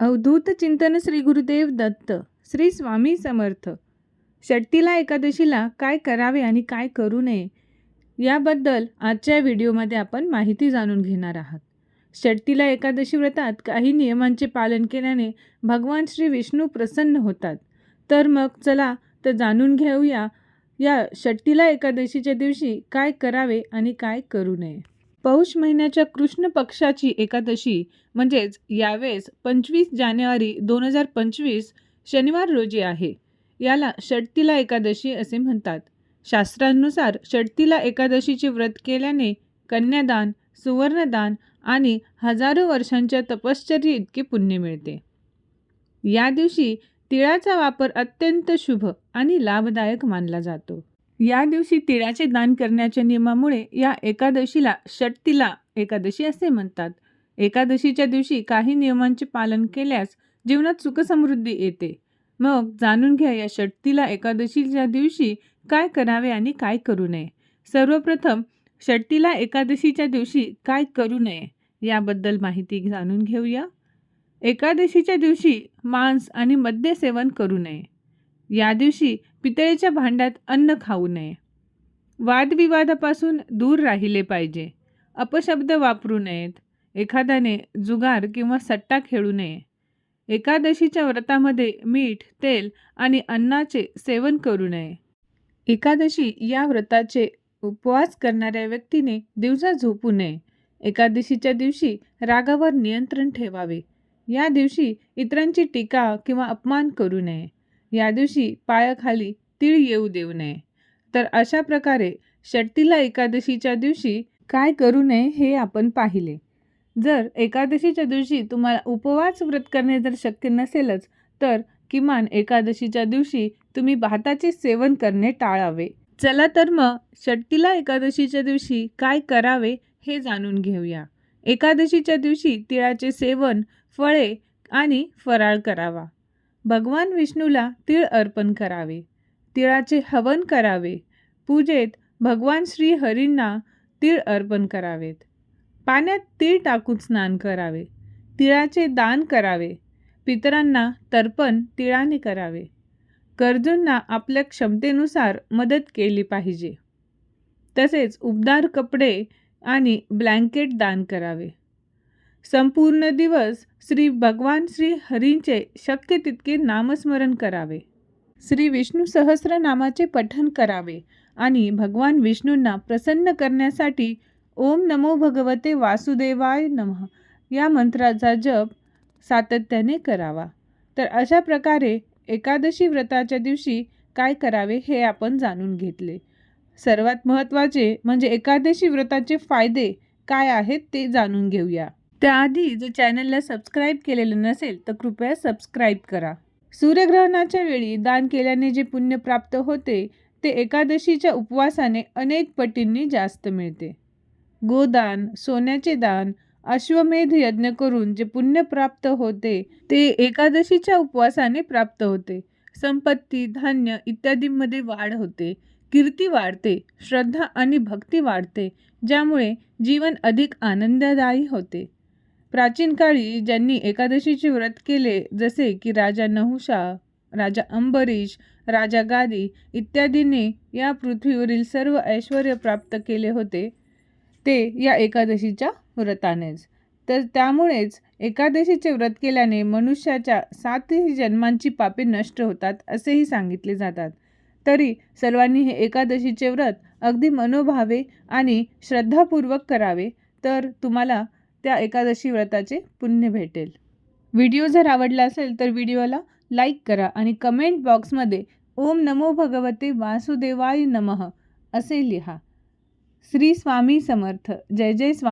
अवधूत चिंतन श्री गुरुदेव दत्त श्री स्वामी समर्थ. षट्टीला एकादशीला काय करावे आणि काय करू नये याबद्दल आजच्या व्हिडिओमध्ये आपण माहिती जाणून घेणार आहात. षट्टीला एकादशी व्रतात काही नियमांचे पालन केल्याने भगवान श्री विष्णू प्रसन्न होतात. तर मग चला तर जाणून घेऊया या षट्टीला एकादशीच्या दिवशी काय करावे आणि काय करू नये. पौष महिन्याच्या कृष्ण पक्षाची एकादशी म्हणजेच यावेळेस पंचवीस जानेवारी दोन हजार पंचवीस शनिवार रोजी आहे. याला षटतीला एकादशी असे म्हणतात. शास्त्रानुसार षटतीला एकादशीचे व्रत केल्याने कन्यादान सुवर्णदान आणि हजारो वर्षांच्या तपश्चर्य इतके पुण्य मिळते. या दिवशी तिळाचा वापर अत्यंत शुभ आणि लाभदायक मानला जातो. या दिवशी तिळाचे दान करण्याच्या नियमामुळे या एकादशीला षटतीला एकादशी असे म्हणतात. एकादशीच्या दिवशी काही नियमांचे पालन केल्यास जीवनात सुखसमृद्धी येते. मग जाणून घ्या या षटतीला एकादशीच्या दिवशी काय करावे आणि काय करू नये. सर्वप्रथम षटतीला एकादशीच्या दिवशी काय करू नये याबद्दल माहिती जाणून घेऊया. एकादशीच्या दिवशी मांस आणि मद्य सेवन करू नये. या दिवशी पितळेच्या भांड्यात अन्न खाऊ नये. वादविवादापासून दूर राहिले पाहिजे. अपशब्द वापरू नयेत. एखाद्याने जुगार किंवा सट्टा खेळू नये. एकादशीच्या व्रतामध्ये मीठ तेल आणि अन्नाचे सेवन करू नये. एकादशी या व्रताचे उपवास करणाऱ्या व्यक्तीने दिवसा झोपू नये. एकादशीच्या दिवशी रागावर नियंत्रण ठेवावे. या दिवशी इतरांची टीका किंवा अपमान करू नये. या दिवशी पायाखाली तीळ येऊ देऊ नये. तर अशा प्रकारे षट्टीला एकादशीच्या दिवशी काय करू नये हे आपण पाहिले. जर एकादशीच्या दिवशी तुम्हाला उपवास व्रत करणे जर शक्य नसेलच तर किमान एकादशीच्या दिवशी तुम्ही भाताचे सेवन करणे टाळावे. चला तर मग षट्टीला एकादशीच्या दिवशी काय करावे हे जाणून घेऊया. एकादशीच्या दिवशी तिळाचे सेवन फळे आणि फराळ करावा. भगवान विष्णूला तीळ अर्पण करावे. तिळाचे हवन करावे. पूजेत भगवान श्री हरींना तीळ अर्पण करावेत. पाण्यात तीळ टाकून स्नान करावे. तिळाचे दान करावे. पितरांना तर्पण तिळाने करावे. गरजूंना आपल्या क्षमतेनुसार मदत केली पाहिजे. तसेच उबदार कपडे आणि ब्लँकेट दान करावे. संपूर्ण दिवस श्री भगवान श्री हरींचे शक्य तितके नामस्मरण करावे. श्री विष्णू सहस्र नामाचे करावे आणि भगवान विष्णूंना प्रसन्न करण्यासाठी ओम नमो भगवते वासुदेवाय नमः या मंत्राचा जप सातत्याने करावा. तर अशा प्रकारे एकादशी व्रताच्या दिवशी काय करावे हे आपण जाणून घेतले. सर्वात महत्त्वाचे म्हणजे एकादशी व्रताचे फायदे काय आहेत ते जाणून घेऊया. त्याआधी जर चॅनलला सबस्क्राईब केलेलं नसेल तर कृपया सबस्क्राईब करा. सूर्यग्रहणाच्या वेळी दान केल्याने जे पुण्य प्राप्त होते ते एकादशीच्या उपवासाने अनेक पटींनी जास्त मिळते. गोदान सोन्याचे दान अश्वमेध यज्ञ करून जे पुण्य प्राप्त होते ते एकादशीच्या उपवासाने प्राप्त होते. संपत्ती धान्य इत्यादींमध्ये वाढ होते. कीर्ती वाढते श्रद्धा आणि भक्ती वाढते ज्यामुळे जीवन अधिक आनंददायी होते. प्राचीन काळी ज्यांनी एकादशीचे व्रत केले जसे की राजा नहुषा राजा अंबरीश राजा गादी इत्यादींनी या पृथ्वीवरील सर्व ऐश्वर प्राप्त केले होते ते या एकादशीच्या व्रतानेच. तर त्यामुळेच एकादशीचे व्रत केल्याने मनुष्याच्या सातही जन्मांची पापे नष्ट होतात असेही सांगितले जातात. तरी सर्वांनी हे एकादशीचे व्रत अगदी मनोभावे आणि श्रद्धापूर्वक करावे. तर तुम्हाला त्या एकादशी व्रताचे पुण्य भेटेल. व्हिडिओ जर आवडला असेल तर व्हिडिओला लाईक करा आणि कमेंट बॉक्समध्ये ओम नमो भगवते वासुदेवाय नमः असे लिहा. श्री स्वामी समर्थ. जय जय स्वामी